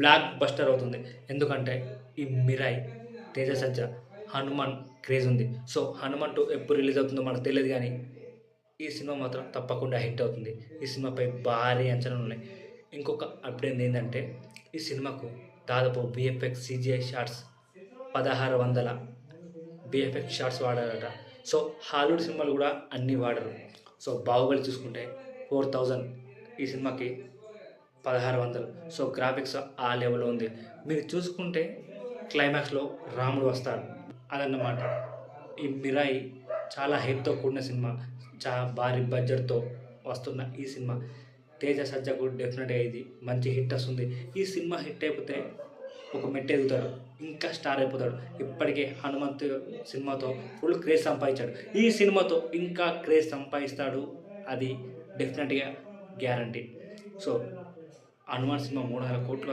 Block buster అవుతుంది. ఎందుకంటే ఈ మిరాయి తేజ సజ్జ హనుమాన్ క్రేజ్ ఉంది. సో హనుమాన్ టూ ఎప్పుడు రిలీజ్ అవుతుందో మనకు తెలియదు కానీ ఈ సినిమా మాత్రం తప్పకుండా హిట్ అవుతుంది. ఈ సినిమాపై భారీ అంచనాలు ఉన్నాయి. ఇంకొక అప్డేట్ ఏంటంటే ఈ సినిమాకు దాదాపు బిఎఫ్ఎక్స్ సిజిఐ షార్ట్స్ పదహారు వందల బిఎఫ్ఎక్స్ షార్ట్స్ వాడారట. సో హాలీవుడ్ సినిమాలు కూడా అన్నీ వాడరు. సో బాహుబలి చూసుకుంటే ఫోర్ థౌజండ్ ఈ సినిమాకి పదహారు వందలు. సో గ్రాఫిక్స్ ఆ లెవెల్లో ఉంది. మీరు చూసుకుంటే క్లైమాక్స్లో రాముడు వస్తాడు. అదన్నమాట. ఈ మిరాయి చాలా హైప్తో కూడిన సినిమా. చా భారీ బడ్జెట్తో వస్తున్న ఈ సినిమా. తేజ సజ్జకు డెఫినెట్గా ఇది మంచి హిట్ వస్తుంది. ఈ సినిమా హిట్ అయిపోతే ఒక మెట్టు ఎదుగుతాడు. ఇంకా స్టార్ అయిపోతాడు. ఇప్పటికే హనుమంత్ సినిమాతో ఫుల్ క్రేజ్ సంపాదించాడు. ఈ సినిమాతో ఇంకా క్రేజ్ సంపాదిస్తాడు. అది డెఫినెట్గా గ్యారంటీ సో హనుమాన్ సినిమా మూడు వందల కోట్లు